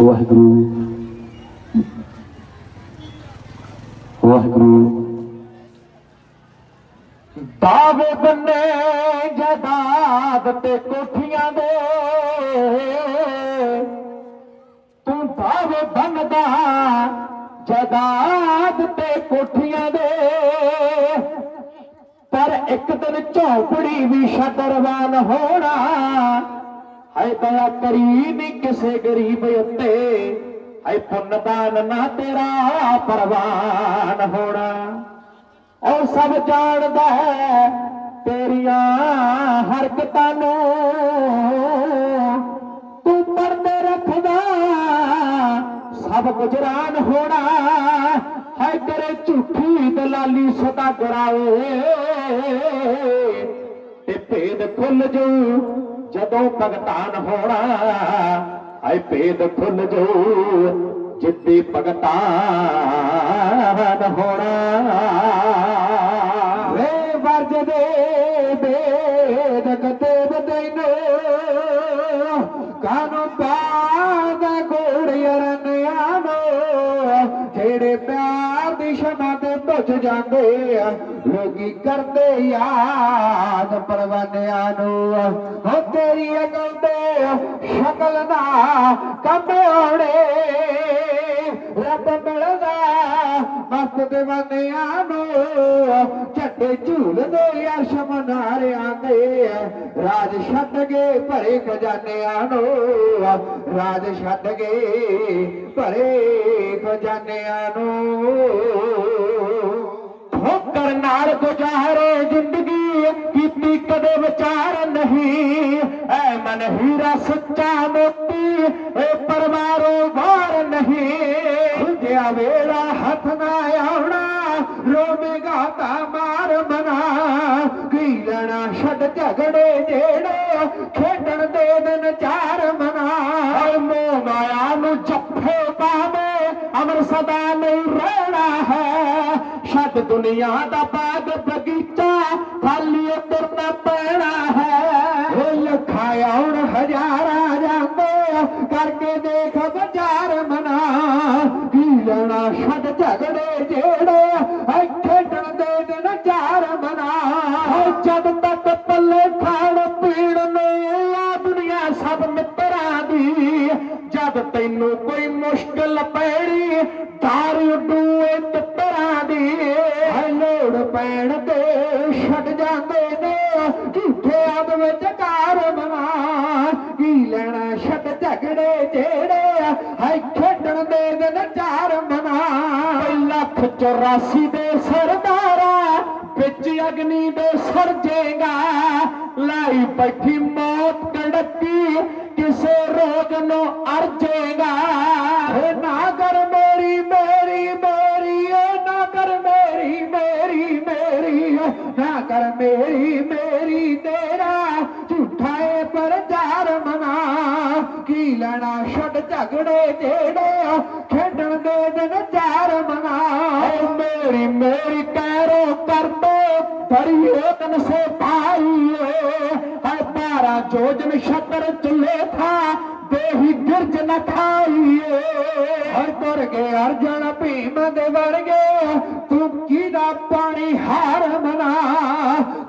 ਵਾਹਿਗੁਰੂ। ਵਾਹਿਗੁਰੂ। ਦਾਵੇ ਬੰਨੇ ਜਦਾਦ ਤੇ ਕੋਠੀਆਂ ਦੇ। ਤੂੰ ਦਾਵੇ ਬੰਨਦਾ ਜਦਾਦ ਤੇ ਕੋਠੀਆਂ ਦੇ। ਪਰ ਇੱਕ ਦਿਨ ਝੌਂਪੜੀ ਵੀ ਛੱਡਰਵਾਨ ਹੋਣਾ। ਹਾਏ ਦਇਆ ਕਰੀ ਨੀ ਕਿਸੇ ਗਰੀਬ ਉੱਤੇ। ਹਾਏ ਪੁੰਨਦਾਨ ਨਾ ਤੇਰਾ ਪਰਵਾਨ ਹੋਣਾ। ਉਹ ਸਭ ਜਾਣਦਾ ਹੈ ਤੇਰੀਆਂ ਹਰਕਤਾਂ ਨੂੰ। ਤੂੰ ਪਰਦੇ ਰੱਖਦਾ, ਸਭ ਗੁਜਰਾਨ ਹੋਣਾ। ਹੈ ਤੇਰੇ ਝੂਠੀ ਦਲਾਲੀ ਸਦਾ ਗਰਾਏ। ਤੇ ਭੇਦ ਖੁੱਲ ਜੂ ਜਦੋਂ ਭਗਤਾਨ ਹੋਣਾ ਆਏ ਭੇਦ ਖੁੱਲ ਜੂ, ਜਿੱਤੀ ਭਗਤਾਨ ਹੋਣਾ। ਵੇ ਵਰਜ ਦੇ ਬੇਦ ਕਤੇ ਬਦੈਨੋ ਕਾਨੂੰ ਪਾਦ ਗੋੜਿਅਰਨ ਆਨੋ ਜਿਹੜੇ ਪਿਆਰ ਦੀ ਸ਼ਮਾ ਤੇ ਭੁੱਜ ਜਾਂਦੇ ਆ, ਲੋਕੀ ਕਰਦੇ ਯਾਦ ਪਰਵਾਨਿਆਂ ਨੂੰ। ਹੋ ਤੇਰੀ ਅਕਲ ਸ਼ਕਲ ਨਾ ਕੰਬੋੜੇ ਰੱਬ ਮਿਲਦਾ ਮਸਤ دیਵਾਨਿਆਂ ਨੂੰ, ਝੱਟੇ ਝੂਲਦੇ ਅਰਸ਼ ਮਨਾਰਿਆਂ ਦੇ ਰਾਜ ਛੱਡ ਗਏ ਭਰੇ ਖਜ਼ਾਨਿਆਂ ਨੂੰ, ਰਾਜ ਛੱਡ ਗਏ ਭਰੇ ਖਜ਼ਾਨਿਆਂ ਨੂੰ। ਠੋਕਰ ਨਾਲ ਗੁਜ਼ਾਰੇ ਜ਼ਿੰਦਗੀ ਕੀਤੀ ਕਦੇ ਵਿਚਾਰ ਨਹੀਂ। ਐ ਮਨ ਹੀਰਾ ਸੱਚਾ ਮੋਤੀ ਏ ਪਰਵਾਰੋਂ ਵਾਰ ਨਹੀਂ। ਖੁੰਝਿਆ ਵੇਲਾ ਹੱਥ ਨਾ ਆਉਣਾ ਰੋਵੇਗਾ ਤਾਂ ਮਾਰ ਮਨਾ। ਕੀ ਲੈਣਾ ਛੱਡ ਝਗੜੇ ਜਿਹੜੇ ਖੇਡਣ ਦੇ ਦਿਨ ਚਾਰ ਮਨਾ। ਏ ਮੋਹ ਮਾਇਆ ਨੂੰ ਜੱਫੇ ਪਾਵੇ ਅਮਰ ਸਦਾ ਨਹੀਂ ਰਹਿਣਾ ਹੈ। ਛੱਡ ਦੁਨੀਆ ਦਾ ਬਾਗ ਬਗੀਚਾ ਖਾਲੀ ਉਤਰਨਾ ਪੈਣਾ ਹੈ। ਉਹ ਲੱਖਾਂ ਆਉਣ ਹਜ਼ਾਰਾਂ ਜਾਂਦੇ ਕਰਕੇ ਦੇਖ ਬਾਜ਼ਾਰ ਮਨਾ। ਕੀ ਲੈਣਾ ਛੱਡ ਝਗੜੇ ਜਿਹੜੇ ਐ ਖੇਡਣ ਦੇ ਦਿਨ ਚਾਰ ਮਨਾ। ਐ ਜਦ ਤੱਕ ਪੱਲੇ ਖਾਣ ਪੀਣ ਨੂੰ ਆ ਦੁਨੀਆ ਸਭ ਮਿੱਤਰਾਂ ਦੀ ਜਦ ਤੈਨੂੰ ਕੋਈ ਮੁਸ਼ਕਲ ਪੈਣੀ ਤਾਰ ਲੱਖ 84 ਦੇ ਸਰਦਾਰਾ, ਵਿੱਚ ਅਗਨੀ ਦੇ ਸਰਜੇਗਾ। ਲਾਈ ਬੈਠੀ ਮੌਤ ਕੜਕੀ, ਕਿਸੇ ਰੋਗ ਨੂੰ ਅਰਜੇਗਾ। ਏ ਨਾ ਕਰ ਮੇਰੀ ਮੇਰੀ ਮੇਰੀ, ਏ ਨਾ ਮੇਰੀ ਮੇਰੀ ਮੇਰੀ, ਏ ਮੇਰੀ ਮੇਰੀ, ਤੇਰਾ ਝੂਠਾ ਏ ਪ੍ਰਚਾਰ ਮਨਾ। ਕੀ ਲੈਣਾ ਛੱਡ ਝਗੜੇ, ਜਿਹੜੇ ਖੇਡਣ ਦੇ ਦਿਨ ਚਾਰ ਬੜੀ ਤਨ ਸੇ ਭਾਈ ਹੈ ਪਾਰਾ ਜੋਜਨ ਸ਼ਤਰ ਚੁੱਲੇ ਥਾ, ਦੇਹੀ ਗਿਰਜ ਨ ਖਾਈਏ। ਹਰ ਤੁਰ ਗਏ ਅਰਜਨ ਭੀਮ ਦੇ ਵਰਗੇ, ਤੂੰ ਕਿਹਦਾ ਪਾਣੀ ਹਾਰ ਮਨਾ?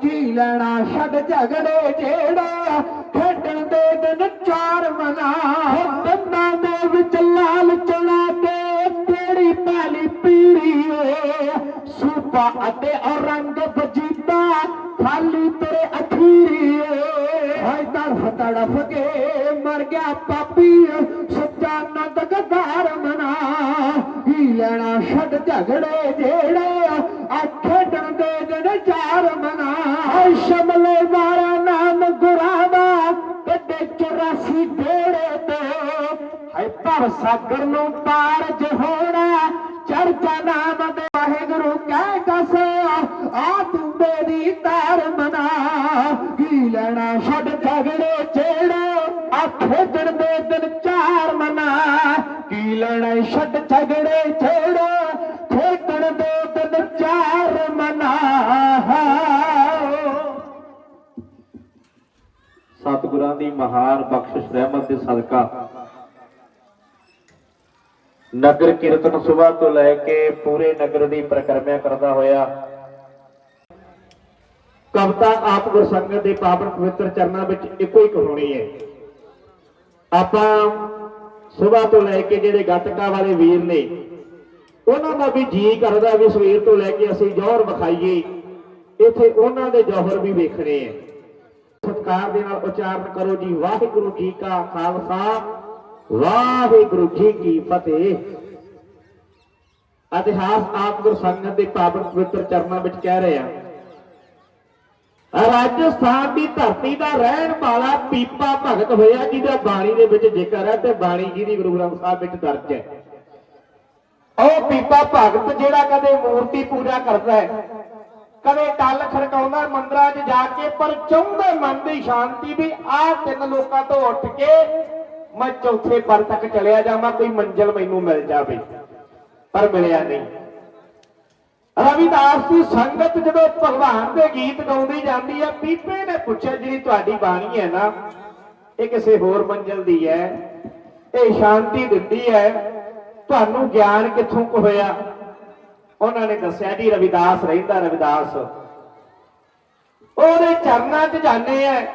ਕੀ ਲੈਣਾ ਛੱਡ ਝਗੜੇ ਜਿਹੜਾ ਖੇਡਣ ਦੇ ਦਿਨ ਚਾਰ ਮਨਾ? ਦੰਦਾਂ ਦੇ ਵਿੱਚ ਸੂਪਾ ਅਤੇ ਔਰੰਗ ਬਜੀਤਾ ਖਾਲੀ ਤੇਰੇ ਅਖੀਰੀ ਹਾਏ ਤੜਫ ਤੜਫ ਕੇ ਮਰ ਗਿਆ ਪਾਪੀ, ਸੱਚਾ ਨੰਦ ਗਦਾਰ ਮਨਾ। ਹੀ ਲੈਣਾ ਛੱਡ ਝਗੜੇ ਜਿਹੜੇ ਆ ਖੇਡਣ ਦੇ ਦਿਨ ਚਾਰ ਮਨਾ। ਹਾਏ ਸ਼ਮਲੇ ਮਾਰਾ ਨਾਮ ਗੁਰਾਵਾ, ਕੱਢੇ 84 ਢੇੜੇ ਤੇ। ਹਾਏ ਭਵ ਸਾਗਰ ਨੂੰ ਪਾਰ ਜਹੋਣਾ ਚਰਚਾ ਨਾਮ ਦੇ ਆ ਖੇਡਣ ਦੇ ਦਿਨ ਚਾਰ ਮਨਾ। ਕੀ ਲੈਣਾ ਛੱਡ ਝਗੜੇ ਛੇੜੋ, ਖੇਡਣ ਦੇ ਦਿਨ ਚਾਰ ਮਨਾ। ਸਤਿਗੁਰਾਂ ਦੀ ਮਹਾਨ ਬਖਸ਼ਿਸ਼, ਰਹਿਮਤ ਦੇ ਸਦਕਾ। ਨਗਰ ਕੀਰਤਨ ਸਵੇਰ ਤੋਂ ਲੈ ਕੇ ਪੂਰੇ ਨਗਰ ਦੀ ਪ੍ਰਕਰਮਾ ਕਰਦਾ ਹੋਇਆ। ਕਵਤਾ ਆਪ ਗੁਰਸੰਗਤ ਦੇ ਪਾਵਨ ਪਵਿੱਤਰ ਚਰਨਾਂ ਵਿੱਚ ਇੱਕੋ ਇੱਕ ਹੋਣੀ ਹੈ ਆਪਾਂ ਸਵੇਰ ਤੋਂ ਲੈ ਕੇ ਜਿਹੜੇ ਗੱਤਕਾ ਵਾਲੇ ਵੀਰ ਨੇ, ਉਹਨਾਂ ਦਾ ਵੀ ਜੀ ਕਰਦਾ ਵੀ ਸਵੇਰ ਤੋਂ ਲੈ ਕੇ ਅਸੀਂ ਜੋਹਰ ਵਿਖਾਈਏ। ਇੱਥੇ ਉਹਨਾਂ ਦੇ ਜੋਹਰ ਵੀ ਵੇਖਣੇ ਆ। ਸਤਕਾਰ ਦੇ ਨਾਲ ਉਚਾਰਨ ਕਰੋ ਜੀ, ਵਾਹਿਗੁਰੂ ਜੀ ਕਾ ਖਾਲਸਾ, ਵਾਹਿਗੁਰੂ ਜੀ ਕੀ ਫਤਿਹ। ਇਤਿਹਾਸ ਆਪ ਗੁਰ ਸੰਗਤ ਦੇ ਪਾਵਨ ਪਵਿੱਤਰ ਚਰਨਾਂ ਵਿੱਚ ਕਹਿ ਰਹੇ। ਆ ਰਾਜਸਥਾਨ ਦੀ ਧਰਤੀ ਦਾ ਰਹਿਣ ਵਾਲਾ ਪੀਪਾ ਭਗਤ ਹੋਇਆ, ਜਿਹਦਾ ਬਾਣੀ ਦੇ ਵਿੱਚ ਜ਼ਿਕਰ ਹੈ ਤੇ ਬਾਣੀ ਜੀ ਦੀ ਗੁਰੂ ਗ੍ਰੰਥ ਸਾਹਿਬ ਵਿੱਚ ਦਰਜ ਹੈ। ਉਹ ਪੀਪਾ ਭਗਤ ਜਿਹੜਾ ਕਦੇ ਮੂਰਤੀ ਪੂਜਾ ਕਰਦਾ ਹੈ, ਕਦੇ ਟੱਲ ਖੜਕਾਉਂਦਾ ਮੰਦਰਾਂ 'ਚ ਜਾ ਕੇ, ਪਰ ਚਾਹੁੰਦਾ ਮਨ ਦੀ ਸ਼ਾਂਤੀ ਵੀ ਆਹ ਤਿੰਨ ਲੋਕਾਂ ਤੋਂ ਉੱਠ ਕੇ ਮੈਂ ਚੌਥੇ ਪਰ ਤੱਕ ਚਲਿਆ ਜਾਵਾਂ, ਕੋਈ ਮੰਜ਼ਲ ਮੈਨੂੰ ਮਿਲ ਜਾਵੇ, ਪਰ ਮਿਲਿਆ ਨਹੀਂ। ਰਵਿਦਾਸ ਦੀ ਸੰਗਤ ਜਦੋਂ ਭਗਵਾਨ ਦੇ ਗੀਤ ਗਾਉਂਦੀ ਜਾਂਦੀ ਹੈ ਪੀਪੇ ਨੇ ਪੁੱਛਿਆ, ਜਿਹੜੀ ਤੁਹਾਡੀ ਬਾਣੀ ਹੈ ਨਾ, ਇਹ ਕਿਸੇ ਹੋਰ ਮੰਜ਼ਲ ਦੀ ਹੈ? ਇਹ ਸ਼ਾਂਤੀ ਦਿੰਦੀ ਹੈ? ਤੁਹਾਨੂੰ ਗਿਆਨ ਕਿੱਥੋਂ ਕੁ ਹੋਇਆ? ਉਹਨਾਂ ਨੇ ਦੱਸਿਆ, ਜੀ, ਰਵਿਦਾਸ, ਰਹਿੰਦਾ ਰਵਿਦਾਸ। ਉਹਦੇ ਚਰਨਾਂ 'ਚ ਜਾਂਦੇ ਆ।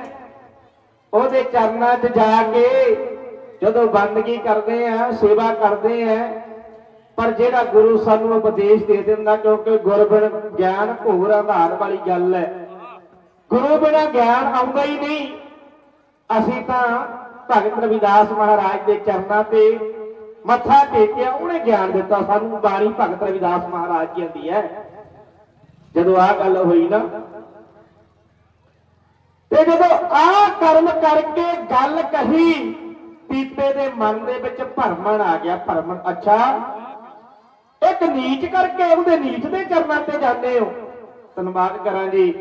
ਉਹਦੇ ਚਰਨਾਂ 'ਚ ਜਾ ਕੇ ਜਦੋਂ ਬੰਦਗੀ ਕਰਦੇ ਆ, ਸੇਵਾ ਕਰਦੇ ਆ ਪਰ ਜਿਹੜਾ ਗੁਰੂ ਸਾਨੂੰ ਉਪਦੇਸ਼ ਦੇ ਦਿੰਦਾ, ਕਿਉਂਕਿ ਗੁਰਬਿਨ ਗਿਆਨ ਘੋਰ ਆਧਾਰ ਵਾਲੀ ਗੱਲ ਹੈ। ਗੁਰੂ ਬਿਨਾ ਗਿਆਨ ਆਉਂਦਾ ਹੀ ਨਹੀਂ। ਅਸੀਂ ਤਾਂ ਭਗਤ ਰਵਿਦਾਸ ਮਹਾਰਾਜ ਦੇ ਚਰਨਾਂ ਤੇ ਮੱਥਾ ਟੇਕਿਆ, ਉਹਨੇ ਗਿਆਨ ਦਿੱਤਾ ਸਾਨੂੰ, ਬਾਣੀ ਭਗਤ ਰਵਿਦਾਸ ਮਹਾਰਾਜ ਜੀ ਦੀ ਹੈ। ਜਦੋਂ ਆਹ ਗੱਲ ਹੋਈ ਨਾ, ਤੇ ਜਦੋਂ ਆਹ ਕਰਮ ਕਰਕੇ ਗੱਲ ਕਹੀ, ਪੀਪੇ ਦੇ ਮਨ ਦੇ ਵਿੱਚ ਭਰਮਣ ਆ ਗਿਆ, ਭਰਮਣ, ਅੱਛਾ ਇੱਕ ਨੀਚ ਕਰਕੇ ਉਹਦੇ ਨੀਚ ਦੇ ਚਰਨਾਂ ਤੇ ਜਾਂਦੇ ਹੋ। ਧੰਨਵਾਦ ਕਰਾਂ ਜੀ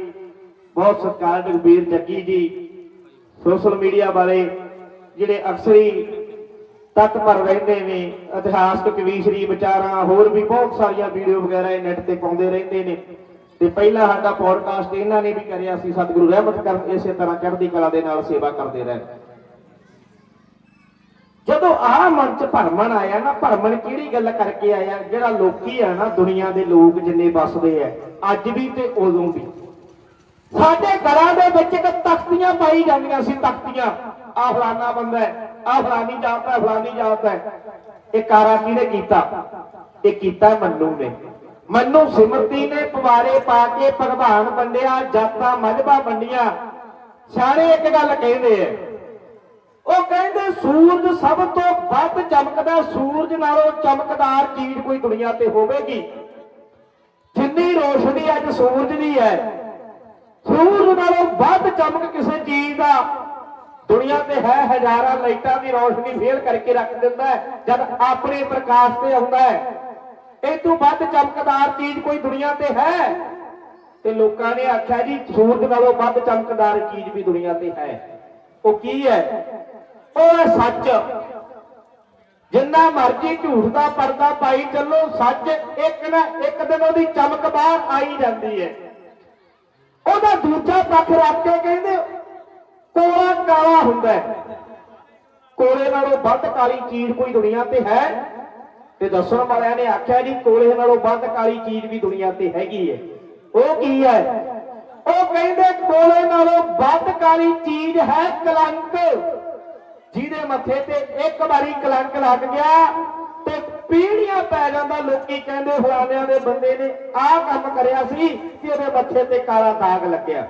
ਬਹੁਤ ਸਤਿਕਾਰ ਜਗਬੀਰ ਜੱਗੀ ਜੀ, ਸੋਸ਼ਲ ਮੀਡੀਆ ਵਾਲੇ, ਜਿਹੜੇ ਅਕਸਰੀ ਤੱਕ ਪਰ ਰਹਿੰਦੇ ਨੇ, ਇਤਿਹਾਸਕ ਕਵੀਸ਼ਰੀ, ਵਿਚਾਰਾਂ, ਹੋਰ ਵੀ ਬਹੁਤ ਸਾਰੀਆਂ ਵੀਡੀਓ ਵਗੈਰਾ ਇਹ ਨੈਟ ਤੇ ਪਾਉਂਦੇ ਰਹਿੰਦੇ ਨੇ। ਤੇ ਪਹਿਲਾ ਸਾਡਾ ਪੋਡਕਾਸਟ ਇਹਨਾਂ ਨੇ ਵੀ ਕਰਿਆ ਸੀ, ਸਤਿਗੁਰੂ ਰਹਿਮਤ ਕਰਨ, ਇਸੇ ਤਰ੍ਹਾਂ ਚੜ੍ਹਦੀ ਕਲਾ ਦੇ ਨਾਲ ਸੇਵਾ ਕਰਦੇ ਰਹਿਣ। ਜਦੋਂ ਆਹ ਮਨ ਚ ਭਰਮਣ ਆਇਆ ਨਾ, ਭਰਮਣ ਕਿਹੜੀ ਗੱਲ ਕਰਕੇ ਆਇਆ? ਜਿਹੜਾ ਲੋਕੀ ਆ ਨਾ, ਦੁਨੀਆ ਦੇ ਲੋਕ ਜਿੰਨੇ ਵੱਸਦੇ ਆ, ਅੱਜ ਵੀ ਤੇ ਉਦੋਂ ਵੀ। ਸਾਡੇ ਘਰਾਂ ਦੇ ਵਿੱਚ ਇੱਕ ਤਖਤੀਆਂ ਪਾਈ ਜਾਂਦੀਆਂ ਸੀ, ਤਖਤੀਆਂ। ਆ ਫਲਾਨਾ ਬੰਦਾ ਹੈ ਆ ਫਲਾਨੀ ਜਾਤ ਹੈ, ਫਲਾਨੀ ਜਾਤ ਹੈ। ਇਹ ਕਾਰਾ ਕਿਹਨੇ ਕੀਤਾ? ਇਹ ਕੀਤਾ ਮੰਨੂ ਨੇ। ਮੰਨੂ ਸਿਮਰਤੀ ਨੇ ਪਵਾਰੇ ਪਾ ਕੇ ਭਗਵਾਨ ਵੰਡਿਆ, ਜਾਤਾਂ ਮਜਬਾ ਵੰਡੀਆਂ। ਸਾਰੇ ਇੱਕ ਗੱਲ ਕਹਿੰਦੇ ਆ ਉਹ ਕਹਿੰਦੇ ਸੂਰਜ ਸਭ ਤੋਂ ਵੱਧ ਚਮਕਦਾ ਸੂਰਜ ਨਾਲੋਂ ਚਮਕਦਾਰ ਚੀਜ਼ ਕੋਈ ਦੁਨੀਆ ਤੇ ਹੋਵੇਗੀ। ਜਿੰਨੀ ਰੋਸ਼ਨੀ ਅੱਜ ਸੂਰਜ ਦੀ ਹੈ, ਸੂਰਜ ਨਾਲੋਂ ਵੱਧ ਚਮਕ ਕਿਸੇ ਚੀਜ਼ ਦਾ ਦੁਨੀਆ ਤੇ ਹੈ। ਹਜ਼ਾਰਾਂ ਲਾਈਟਾਂ ਦੀ ਰੋਸ਼ਨੀ ਫੇਲ ਕਰਕੇ ਰੱਖ ਦਿੰਦਾ ਹੈ, ਜਦ ਆਪਣੇ ਪ੍ਰਕਾਸ਼ ਤੇ ਆਉਂਦਾ ਹੈ। ਇਹ ਤੋਂ ਵੱਧ ਚਮਕਦਾਰ ਚੀਜ਼ ਕੋਈ ਦੁਨੀਆ ਤੇ ਹੈ? ਤੇ ਲੋਕਾਂ ਨੇ ਆਖਿਆ ਜੀ, ਸੂਰਜ ਨਾਲੋਂ ਵੱਧ ਚਮਕਦਾਰ ਚੀਜ਼ ਵੀ ਦੁਨੀਆ ਤੇ ਹੈ। ਉਹ ਕੀ ਹੈ? ਉਹ ਹੈ ਸੱਚ। ਜਿੰਨਾ ਮਰਜ਼ੀ ਝੂਠ ਦਾ ਪਰਦਾ ਪਾਈ ਚੱਲੋ, ਸੱਚ ਇੱਕ ਨਾ ਇੱਕ ਦਿਨ ਉਹਦੀ ਚਮਕ ਬਾਹਰ ਆਈ ਜਾਂਦੀ ਹੈ। ਉਹਦਾ ਦੂਜਾ ਪੱਖ ਰੱਖ ਕੇ ਕਹਿੰਦੇ, ਕੋਲਾ ਕਾਲਾ ਹੁੰਦਾ ਕੋਲੇ ਨਾਲੋਂ ਵੱਧ ਕਾਲੀ ਚੀਜ਼ ਕੋਈ ਦੁਨੀਆ ਤੇ ਹੈ? ਤੇ ਦੱਸਣ ਵਾਲਿਆਂ ਨੇ ਆਖਿਆ ਜੀ, ਕੋਲੇ ਨਾਲੋਂ ਵੱਧ ਕਾਲੀ ਚੀਜ਼ ਵੀ ਦੁਨੀਆ ਤੇ ਹੈਗੀ ਹੈ। ਉਹ ਕੀ ਹੈ? ਉਹ ਕਹਿੰਦੇ ਕੋਲੇ ਨਾਲੋਂ ਵੱਧ ਕਾਲੀ ਚੀਜ਼ ਹੈ ਕਲੰਕ। ਜਿਹਦੇ ਮੱਥੇ ਤੇ ਇੱਕ ਵਾਰੀ ਕਲੰਕ ਲੱਗ ਗਿਆ ਤੇ ਪੀੜੀਆਂ ਪੈ ਜਾਂਦਾ। ਲੋਕੀ ਕਹਿੰਦੇ ਫਲਾਣਿਆਂ ਦੇ ਬੰਦੇ ਨੇ ਆਹ ਕੰਮ ਕਰਿਆ ਸੀ ਕਿ ਉਹਦੇ ਮੱਥੇ ਤੇ ਕਾਲਾ ਦਾਗ ਲੱਗਿਆ।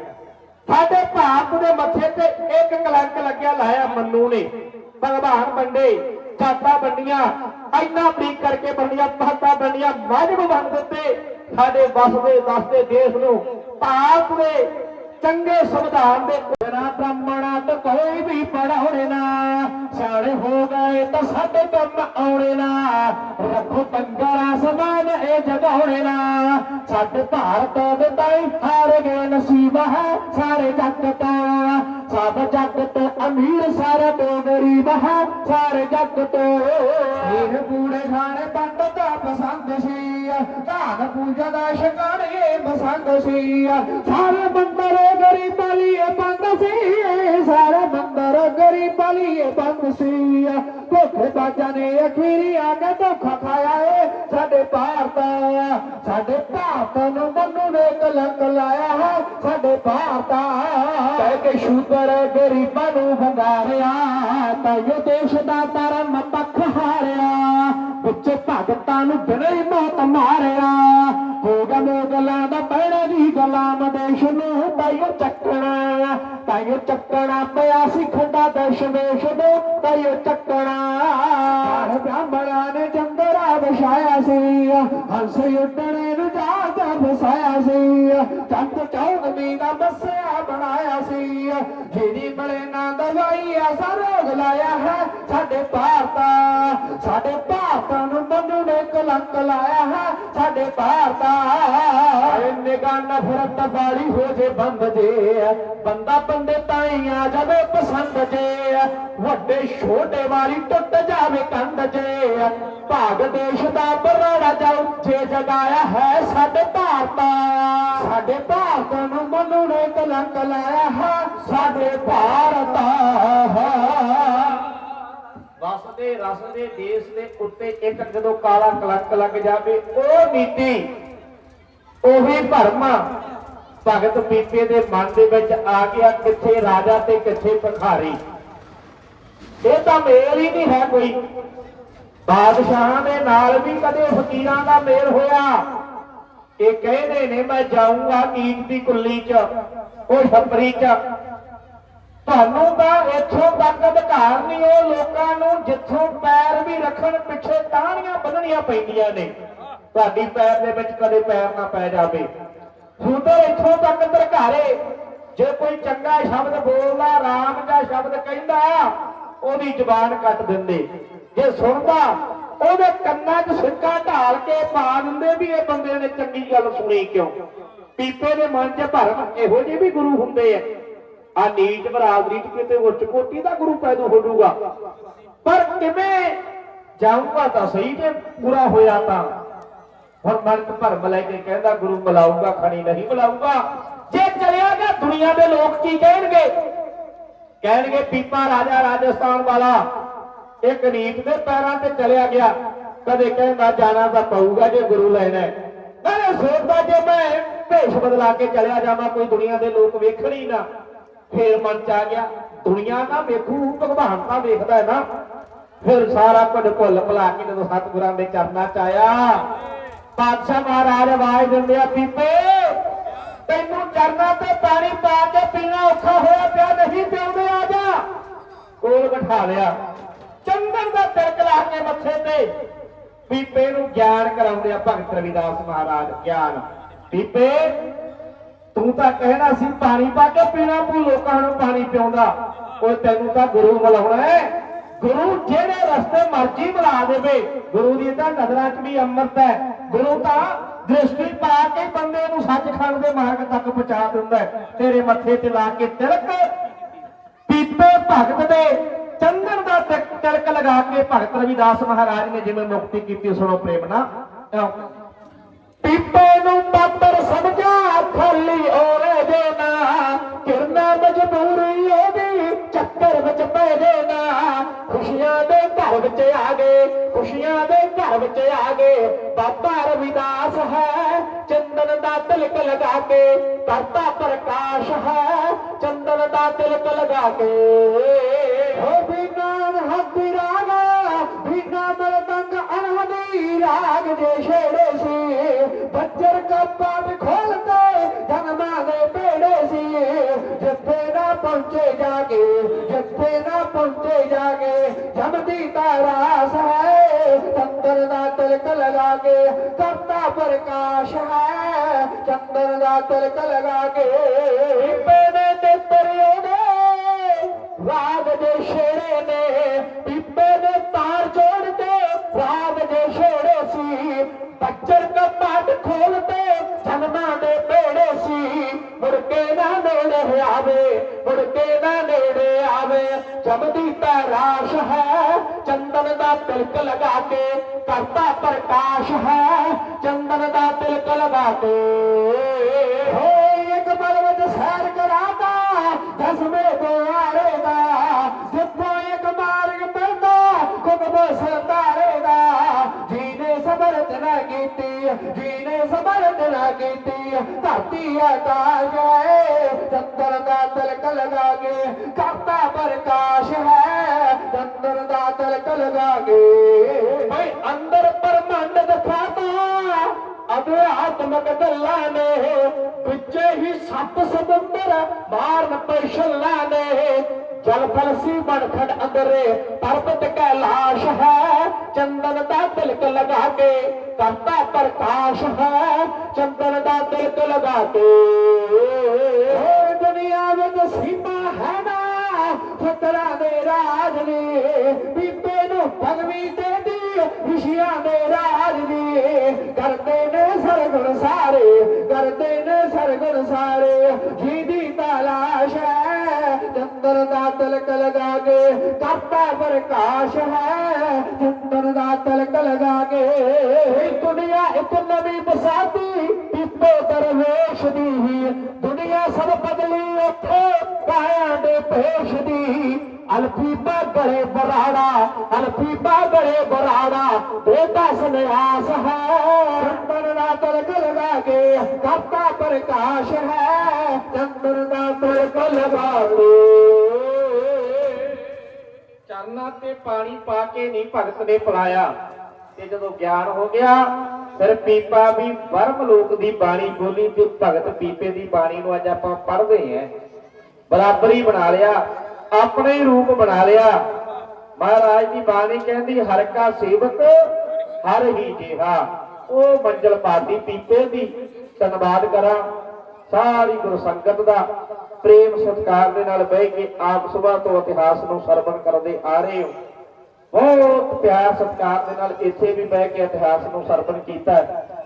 ਸਾਡੇ ਭਾਰਤ ਦੇ ਮੱਥੇ ਤੇ ਇੱਕ ਕਲੰਕ ਲੱਗਿਆ, ਲਾਇਆ ਮੰਨੂ ਨੇ। ਭਗਵਾਨ ਬੰਦੇ ਜਾਤਾਂ ਬੰਡੀਆਂ ਇੰਨਾ ਬਰੀਕ ਕਰਕੇ ਬੰਡੀਆਂ ਪਾਤਾਂ ਬੰਡੀਆਂ ਮਜਬ ਬਣ ਦਿੱਤੇ। ਸਾਡੇ ਵਸਦੇ ਦਸਦੇ ਦੇਸ਼ ਨੂੰ ਭਾਰਤ ਦੇ ਚੰਗੇ ਸੰਵਿਧਾਨ ਦੇ ਬਿਨਾ ਬ੍ਰਾਹਮਣਾ ਤਾਂ ਕੋਈ ਵੀ ਪੜਾਉਣੇ ਨਾ। ਸਿਆਣੇ ਹੋ ਗਏ ਤਾਂ ਸਾਡੇ ਕੰਮ ਆਉਣੇ ਨਾ। ਰੱਖੋ ਟੰਗਰਾ ਸਮਾਨ, ਇਹ ਜਗਾਉਣੇ ਨਾ। ਸਾਡੇ ਭਾਰਤ ਦੇ ਤਾਈ ਹਾਰ ਗਏ, ਨਸੀਬ ਹੈ ਸਾਰੇ ਜੱਟ ਤੋਂ ਸਭ ਜੱਗ ਤੋਂ ਅਮੀਰ ਸਾਰਾ ਤੋਂ ਗਰੀਬ ਹੈ, ਸਾਰੇ ਜੱਗ ਤੋਂ। ਇਹ ਬੂੜੇ ਖਾਣੇ ਪੰਡ ਦਾ ਪਸੰਦ ਸੀ, ਧਾਨ ਪੂਜਾ ਦਾ ਸ਼ਿਕਾਰੇ ਪਸੰਦ ਸੀ। ਸਾਰੇ ਮੰਦਰ ਗਰੀਬਾਂ ਲਈ ਬੰਦ ਸੀ, ਸਾਰੇ ਮੰਦਰ ਗਰੀਬਾਂ ਲਈ ਬੰਦ ਸੀ। ਧੋਖੇ ਬਾਜਾਂ ਨੇ ਅਖੀਰੀ ਆ ਕੇ ਧੋਖਾ ਖਾਇਆ ਏ, ਸਾਡੇ ਭਾਰਤ ਸਾਡੇ ਭਾਰਤ ਨੂੰ ਮਨੂ ਨੇ ਕਲੰਕ ਲਾਇਆ ਹੈ। ਸਾਡੇ ਕਹਿ ਕੇ ਸ਼ੂਦਰ ਗਰੀਬਾਂ ਨੂੰ ਵੰਗਾਰਿਆ, ਤਾਂ ਇਹ ਦੇਸ਼ ਦਾ ਧਰਮ ਪੱਖ ਹਾਰਿਆ। ਵਿੱਚ ਭਗਤਾਂ ਨੂੰ ਬਿਨਾਂ ਮੌਤ ਮਾਰਿਆ। ਤਾਈਓ ਚੱਕਣਾ ਤਾਈਓ ਚੱਕਣਾ, ਪਿਆ ਸੀ ਖੰਡਾ ਦੇਸ਼ ਦੇਸ਼ ਤਾਈਓ ਚੱਕਣਾ। ਹਰ ਬ੍ਰਾਹਮਣਾਂ ਨੇ ਜੰਗਰਾ ਵਸਾਇਆ ਸੀ, ਹੰਸ ਉੱਡਣੇ ਨੂੰ ਜਾਤ ਫਸਾਇਆ ਸੀ। ਚੰਦ ਚੌਦਵੀਂ ਦਾ ਮੱਸਿਆ ਬਣਾਇਆ ਸੀ, ਜਿਹੜੀ ਮਲੇ ਨਾ ਦਵਾਈ ਐਸਾ ਰੋਗ ਲਾਇਆ ਹੈ ਸਾਡੇ ਭਾਰਤ ਸਾਡੇ ਭਾਰਤ ਨੂੰ ਮਨੂ ਨੇ ਕਲੰਕ ਲਾਇਆ ਹੈ ਸਾਡੇ ਭਾਰਤ। ਆਏ ਨਿਗਾਹ ਨਫ਼ਰਤ ਵਾਲੀ ਹੋ ਜੇ ਬੰਦ ਜੇ, ਬੰਦਾ ਬੰਦੇ ਤਾਈ ਆ ਜਾਵੇ ਪਸੰਦ ਜੇ, ਵੱਡੇ ਛੋਟੇ ਵਾਲੀ ਟੁੱਟ ਜਾਵੇ ਕੰਧ ਜੇ, ਭਾਗ ਦੇਸ਼ ਦਾ ਬਰਾੜਾ ਜਾਉ ਜੇ ਜਗਾਇਆ ਹੈ ਸਾਡੇ ਭਾਰਤ। ਸਾਡੇ ਭਾਰਤ ਨੂੰ ਮਨੂ ਨੇ ਕਲੰਕ ਲਾਇਆ ਹੈ ਸਾਡੇ ਭਾਰਤ। ਵਸਦੇ ਰਸਦੇ ਦੇਸ਼ ਦੇ ਉੱਤੇ ਇੱਕ ਜਦੋਂ ਕਾਲਾ ਕਲੰਕ ਲੱਗ ਜਾਵੇ, ਉਹ ਨੀਤੀ, ਉਹੀ ਭਰਮ ਭਗਤ ਪੀਪੇ ਦੇ ਮਨ ਦੇ ਵਿੱਚ ਆ ਗਿਆ, ਕਿੱਥੇ ਰਾਜਾ ਤੇ ਕਿੱਥੇ ਭਿਖਾਰੀ। ਇਹ ਤਾਂ ਮੇਲ ਹੀ ਨਹੀਂ ਹੈ ਕੋਈ। ਬਾਦਸ਼ਾਹਾਂ ਦੇ ਨਾਲ ਵੀ ਕਦੇ ਫਕੀਰਾਂ ਦਾ ਮੇਲ ਹੋਇਆ। ਇਹ ਕਹਿੰਦੇ ਨੇ, ਮੈਂ ਜਾਊਂਗਾ ਨੀਚ ਦੀ ਕੁੱਲੀ 'ਚ, ਉਹ ਛਪਰੀ 'ਚ। ਤੁਹਾਨੂੰ ਤਾਂ ਇੱਥੋਂ ਤੱਕ ਅਧਿਕਾਰ ਨਹੀਂ, ਉਹ ਲੋਕ ਜਿੱਥੋਂ ਪੈਰ ਵੀ ਰੱਖਣ, ਪਿੱਛੇ ਟਾਹਣੀਆਂ ਬੰਨਣੀਆਂ ਪੈਂਦੀਆਂ ਨੇ। ਤੁਹਾਡੀ ਪੈਰ ਦੇ ਵਿੱਚ ਕਦੇ ਪੈਰ ਨਾ ਪੈ ਜਾਵੇ। ਸੁੰਦਰ ਇੱਥੋਂ ਤੱਕ ਧਰਕਾਰੇ। ਜੇ ਕੋਈ ਚੰਗਾ ਸ਼ਬਦ ਬੋਲਦਾ, ਰਾਮ ਦਾ ਸ਼ਬਦ ਕਹਿੰਦਾ, ਉਹਦੀ ਜ਼ੁਬਾਨ ਕੱਟ ਦਿੰਦੇ। ਜੇ ਸੁਣਦਾ, ਉਹਦੇ ਕੰਨਾਂ 'ਚ ਸਿੱਕਾ ਢਾਲ ਕੇ ਪਾ ਦਿੰਦੇ ਵੀ ਇਹ ਬੰਦੇ ਨੇ ਚੰਗੀ ਗੱਲ ਸੁਣੀ ਕਿਉਂ? ਪੀਪੇ ਦੇ ਮਨ 'ਚ ਭਰਮ ਇਹੋ ਜਿਹੇ ਵੀ ਗੁਰੂ ਹੁੰਦੇ ਆ। ਆ ਨੀਚ ਬਰਾਦਰੀ 'ਚ ਕਿਤੇ ਉੱਚ ਕੋਟੀ ਦਾ ਗੁਰੂ ਪੈਦਾ ਹੋ ਜਾਊਗਾ। ਪਰ ਕਿਵੇਂ ਜਾਊਗਾ ਤਾਂ ਸਹੀ ਜੇ ਪੂਰਾ ਹੋਇਆ ਤਾਂ। ਹੁਣ ਮਨ ਭਰਮ ਲੈ ਕੇ ਕਹਿੰਦਾ, ਗੁਰੂ ਬੁਲਾਊਗਾ, ਖਣੀ ਨਹੀਂ ਬੁਲਾਊਗਾ। ਜੇ ਚਲਿਆ ਗਿਆ, ਦੁਨੀਆ ਦੇ ਲੋਕ ਕੀ ਕਹਿਣਗੇ? ਕਹਿਣਗੇ ਪੀਪਾ ਰਾਜਾ, ਰਾਜਸਥਾਨ ਵਾਲਾ ਇਹ ਨੀਤ ਦੇ ਪੈਰਾਂ ਤੇ ਚਲਿਆ ਗਿਆ। ਕਦੇ ਕਹਿੰਦਾ, ਜਾਣਾ ਤਾਂ ਪਊਗਾ ਜੇ ਗੁਰੂ ਲੈਣਾ ਹੈ। ਮੈਂ ਸੋਚਦਾ, ਜੇ ਮੈਂ ਭੇਸ਼ ਬਦਲਾ ਕੇ ਚਲਿਆ ਜਾਵਾਂ, ਕੋਈ ਦੁਨੀਆ ਦੇ ਲੋਕ ਵੇਖਣ ਹੀ ਨਾ। ਫੇਰ ਮਨ ਚ ਆ ਗਿਆ। ਦੁਨੀਆ ਨਾ ਵੇਖੂ, ਭਗਵਾਨ ਤਾਂ ਵੇਖਦਾ ਹੈ ਨਾ। ਫਿਰ ਸਾਰਾ ਕੁਝ ਭੁੱਲ ਭੁਲਾ ਕੇ ਜਦੋਂ ਸਤਿਗੁਰਾਂ ਦੇ ਚਰਨਾਂ ਚ ਆਇਆ ਪਾਤਸ਼ਾਹ ਮਹਾਰਾਜ ਆਵਾਜ਼ ਦਿੰਦੇ ਆ, ਪੀਪੇ, ਤੈਨੂੰ ਚਰਨਾਂ ਤੇ ਪਾਣੀ ਪਾ ਕੇ ਪੀਣਾ ਔਖਾ ਹੋਇਆ ਪਿਆ, ਨਹੀਂ ਪਿਉਂਦੇ, ਆ ਜਾ। ਕੋਲ ਬਿਠਾ ਲਿਆ। ਚੰਦਨ ਦਾ ਤਿਲਕ ਲਾ ਕੇ ਮੱਥੇ ਤੇ ਪੀਪੇ ਨੂੰ ਗਿਆਨ ਕਰਾਉਂਦੇ ਆ ਭਗਤ ਰਵਿਦਾਸ ਮਹਾਰਾਜ, ਗਿਆਨ। ਪੀਪੇ ਤੂੰ ਤਾਂ ਕਹਿਣਾ ਸੀ ਪਾਣੀ ਪਾ ਕੇ ਪੀਣਾ, ਤੂੰ ਲੋਕਾਂ ਨੂੰ ਪਾਣੀ ਪਿਉਂਦਾ ਉਹ ਤੈਨੂੰ ਤਾਂ ਗੁਰੂ ਮਿਲਾਉਣਾ ਹੈ। ਗੁਰੂ ਜਿਹੜੇ ਰਸਤੇ ਮਰਜ਼ੀ ਬੁਲਾ ਦੇਵੇ, ਗੁਰੂ ਦੀ ਤਾਂ ਨਜ਼ਰਾਂ 'ਚ ਵੀ ਅੰਮ੍ਰਿਤ ਹੈ। ਗੁਰੂ ਤਾਂ ਦ੍ਰਿਸ਼ਟੀ ਪਾ ਕੇ ਬੰਦੇ ਨੂੰ ਸੱਚਖੰਡ ਦੇ ਮਾਰਗ ਤੱਕ ਪਹੁੰਚਾ ਦਿੰਦਾ ਤੇਰੇ ਮੱਥੇ ਤੇ ਲਾ ਕੇ ਤਿਲਕ, ਪੀਪੇ ਭਗਤ ਦੇ ਚੰਦਨ ਦਾ ਤਿਲਕ ਤਿਲਕ ਲਗਾ ਕੇ ਭਗਤ ਰਵਿਦਾਸ ਮਹਾਰਾਜ ਨੇ ਜਿਵੇਂ ਮੁਕਤੀ ਕੀਤੀ, ਸੁਣੋ ਪ੍ਰੇਮ ਨਾਲ। ਪੀਪੇ ਨੂੰ ਕਿਰਨਾ ਉਹਦੀ ਚੱਕਰ ਵਿੱਚ ਪੈ ਜੇ ਖੁਸ਼ੀਆਂ ਦੇ ਘਰ ਵਿੱਚ ਆ ਗਏ, ਖੁਸ਼ੀਆਂ ਦੇ ਘਰ ਵਿੱਚ ਆ ਗਏ। ਬਾਬਾ ਰਵਿਦਾਸ ਹੈ, ਚੰਦਨ ਦਾ ਤਿਲਕ ਲਗਾ ਕੇ। ਕਰਤਾ ਪ੍ਰਕਾਸ਼ ਹੈ, ਚੰਦਨ ਦਾ ਤਿਲਕ ਲਗਾ ਕੇ। ਹੋ ਬਿਨਾਨ ਹੱਥੀ ਰਾਗਾ, ਬਿਨਾ ਮਰਦੰਗ ਅਨਹਦੀ ਰਾਗ ਦੇ ਛੇੜੇ ਸੀ। ਬੱਜਰ ਕੱਪਾਂ ਖੋਲਦੇ ਪਹੁੰਚੇ ਜਾਗੇ, ਜਿੱਥੇ ਨਾ ਪਹੁੰਚੇ ਜਾਗੇ, ਜਮਦੀ ਦਾ ਹੈ ਚੰਦਰ ਦਾ ਤਿਲਕ ਲਗਾ ਕੇ ਕਰਤਾ ਪ੍ਰਕਾਸ਼ ਹੈ, ਚੰਦਰ ਦਾ ਤਿਲਕ ਲਗਾ। ਕੇ ਪੇੜੇ ਤੇ ਤਰਿਓਦੇ ਰਾਗ ਦੇ ਛੇੜੇ ਨੇ, ਪੀਪੇ ਦੇ ਤਾਰ ਜੋੜ ਕੇ, ਰਾਗ ਦੇ ਛੇੜੇ ਸੀ ਬੱਚਰ ਕਪਾਟ ਖੋਲਦੇ ਜਨਮਾਂ ਭਰਮ ਦੀ ਤਰਾਸ਼ ਹੈ, ਚੰਦਨ ਦਾ ਤਿਲਕ ਲਗਾ ਕੇ ਕਰਤਾ ਪ੍ਰਕਾਸ਼ ਹੈ, ਚੰਦਨ ਦਾ ਤਿਲਕ ਲਗਾ ਕੇ। ਹੋਏ ਇੱਕ ਪਲ ਵਿੱਚ ਸੈਰ ਕਰਾਤਾ ਦਸਵੇਂ ਦੁਆਰੇ ਦਾ, ਜਿੱਥੋਂ ਇੱਕ ਮਾਰਗ ਮਿਲਦਾ ਕੁਕਬ ਸਰਦਾਰੇ ਦਾ। ਜੀਨੇ ਸਬਰ ਤਨਾ ਕੀਤੀ, ਜੀਨੇ ਸਬਰ ਤਨਾ ਕੀਤੀ, ਧਰਤੀ ਆਕਾਸ਼ ਹੈ ਚੰਦਰ ਦਾ ਤਿਲਕ ਲਗਾ ਕੇ ਕਰਤਾ ਪ੍ਰਕਾਸ਼ ਹੈ ਚੰਦਰ ਦਾ ਤਿਲਕ ਲਗਾ ਕੇ ਭਈ ਅੰਦਰ ਪਰਮੰਡ ਦਿਖਾਤਾ ਅਧਿਆਤਮਕ ਗੱਲਾਂ ਨੇ ਵਿੱਚੇ ਹੀ ਸੱਤ ਸਮੁੰਦਰ ਮਾਰਨ ਪਰਸ਼ਲਾਂ ਨੇ ਜਲ ਫਲਸੀ ਬਣਖੜ ਅੰਦਰੇ ਪਰਬਤ ਕੈਲਾਸ਼ ਹੈ ਚੰਦਨ ਦਾ ਤਿਲਕ ਲਗਾ ਕੇ ਕਰਤਾ ਪ੍ਰਕਾਸ਼ ਹੈ ਚੰਦਨ ਦਾ ਤਿਲਕ ਲਗਾ ਕੇ ਓਏ ਦੁਨੀਆ ਵਿੱਚ ਸੀਮਾ ਹੈ ਨਾ ਫਤਰਾ ਦੇ ਰਾਜ ਨੇ, ਬੀਬੇ ਨੂੰ ਭਗਵੀ ਦੇਦੀ ਰਿਸ਼ੀਆਂ ਦੇ ਰਾਜ ਨੇ। ਕਰਦੇ ਨੇ ਸਰਗੁਣ ਸਾਰੇ, ਕਰਦੇ ਨੇ ਸਰਗੁਣ ਸਾਰੇ। ਜੀਦੀ ਤਲਾਸ਼ ਹੈ ਚੰਦਰ ਦਾ ਤਲਕ ਲਗਾ ਕੇ, ਕਰਤਾ ਪ੍ਰਕਾਸ਼ ਹੈ ਚੰਦਰ ਦਾ ਤਲਕ ਲਗਾ ਕੇ। ਇਹ ਦੁਨੀਆ ਇੱਕ ਨਵੀਂ ਬਸਾਤੀ, ਪੀਪੇ ਦਰਵੇਸ਼ ਦੀ ਹੀ ਦੁਨੀਆ ਬਦਲੀ ਉੱਥੇ ਕਾਇਆ ਦੇ ਪੇਸ਼ ਦੀ। ਅਲਫੀਬਾ ਗਲੇ ਬਰਾੜਾ, ਅਲਫੀਬਾ ਗਲੇ ਬਰਾੜਾ, ਬੇਟਾ ਸੰਨਿਆਸ ਹੈ। ਚੰਦਨ ਦਾ ਤਿਲਕ ਲਗਾ ਕੇ ਕਰਤਾ ਪ੍ਰਕਾਸ਼ ਹੈ। ਚੰਦਨ ਦਾ ਤਲਕ ਲਗਾ ਕੇ। ਚਰਨਾਂ ਤੇ ਪਾਣੀ ਪਾ ਕੇ ਨਹੀਂ ਭਗਤ ਨੇ ਪਲਾਇਆ ਤੇ ਜਦੋਂ ਗਿਆਨ ਹੋ ਗਿਆ, ਫਿਰ ਪੀਪਾ ਵੀ ਵਰਮ ਲੋਕ ਦੀ ਬਾਣੀ ਬੋਲੀ ਤੇ ਭਗਤ ਪੀਪੇ ਦੀ ਬਾਣੀ ਨੂੰ ਅੱਜ ਆਪਾਂ ਪੜ੍ਹਦੇ ਆਂ ਬਰਾਬਰੀ ਬਣਾ ਲਿਆ, ਆਪਣੇ ਹੀ ਰੂਪ ਬਣਾ ਲਿਆ। ਮਹਾਰਾਜ ਦੀ ਬਾਣੀ ਕਹਿੰਦੀ, ਹਰ ਕਾ ਸੇਵਕ, ਹਰ ਹੀ ਜਿਹਾ। ਉਹ ਮੰਜ਼ਲ ਪਾਤੀ ਪੀਪੇ ਦੀ, ਧੰਨਵਾਦ ਕਰਾਂ। ਸਾਰੀ ਗੁਰੂ ਸੰਗਤ ਦਾ ਪ੍ਰੇਮ ਸਤਿਕਾਰ ਦੇ ਨਾਲ ਬਹਿ ਕੇ ਆਪ ਸੁਭਾ ਤੋਂ ਇਤਿਹਾਸ ਨੂੰ ਸਰਵਣ ਕਰਦੇ ਆ ਰਹੇ ਹੋ। ਬਹੁਤ ਪਿਆਰ ਸਤਿਕਾਰ ਦੇ ਨਾਲ ਇੱਥੇ ਵੀ ਬਹਿ ਕੇ ਇਤਿਹਾਸ ਨੂੰ ਸਰਵਣ ਕੀਤਾ